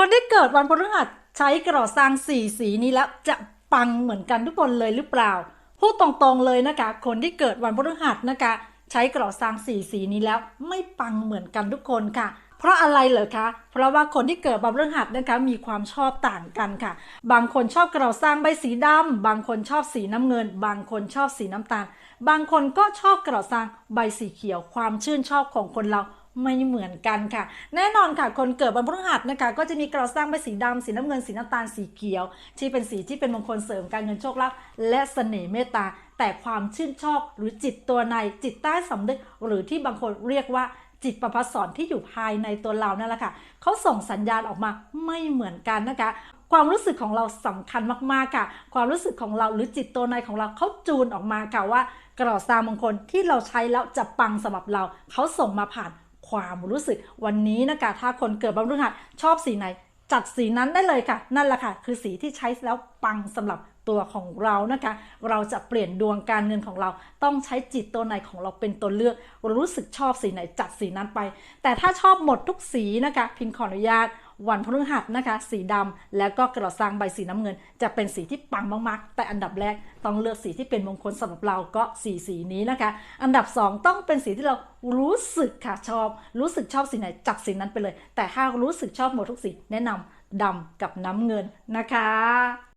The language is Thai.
คนที่เกิดวันพฤหัสใช้กระดาษสร้างสีสีนี้แล้วจะปังเหมือนกันทุกคนเลยหรือเปล่า พูดตรงๆเลยนะคะ คนที่เกิดวันพฤหัสนะคะ ใช้กระดาษสร้างสีสีนี้แล้วไม่ปังเหมือนกันทุกคนค่ะเพราะอะไรเหรอคะ เพราะว่าคนที่เกิดวันพฤหัสนะคะมีความชอบต่างกันค่ะ บางคนชอบกระดาสร้างใบสีดำบางคนชอบสีน้ำเงิน บางคนชอบสีน้ำตาล บางคนก็ชอบกระดาสร้างใบสีเขียว ความชื่นชอบของคนเรา ไม่เหมือนกันค่ะ แน่นอนค่ะ คนเกิดวันพฤหัสนะคะ ก็จะมีกระดาษสร้างใบสีดำสีน้ำเงินสีน้ำตาลสีเขียว ที่เป็นสีที่เป็นมงคลเสริมการเงินโชคลาภและเสน่ห์เมตตา แต่ความชื่นชอบหรือจิตตัวในจิตใต้สำนึก หรือที่บางคนเรียกว่าจิตประพัสสอนที่อยู่ภายในตัวเรานั่นแหละค่ะเขาส่งสัญญาณออกมาไม่เหมือนกันนะคะความรู้สึกของเราสำคัญมากๆค่ะ ความรู้สึกของเราหรือจิตตัวในของเราเขาจูนออกมาค่ะว่ากระดาษสร้างมงคลที่เราใช้แล้วจะปังสำหรับเราเขาส่งมาผ่าน ความรู้สึกวันนี้นะคะถ้าคนเกิดบันพฤหัสชอบสีไหน จัดสีนั้นได้เลยค่ะ นั่นแหละค่ะ คือสีที่ใช้แล้วปังสำหรับ ตัวของเรานะคะ เราจะเปลี่ยนดวงการเงินของเรา ต้องใช้จิตตัวในของเราเป็นตัวเลือก รู้สึกชอบสีไหนจัดสีนั้นไป แต่ถ้าชอบหมดทุกสีนะคะ พิมขออนุญาตวันพฤหัสนะคะ สีดำแล้วก็กระดาษสร้างใบสีน้ำเงิน จะเป็นสีที่ปังมากๆ แต่อันดับแรกต้องเลือกสีที่เป็นมงคลสำหรับเราก็สีสีนี้นะคะ อันดับสองต้องเป็นสีที่เรารู้สึกค่ะชอบ รู้สึกชอบสีไหนจัดสีนั้นไปเลย แต่ถ้ารู้สึกชอบหมดทุกสีแนะนำดำกับน้ำเงินนะคะ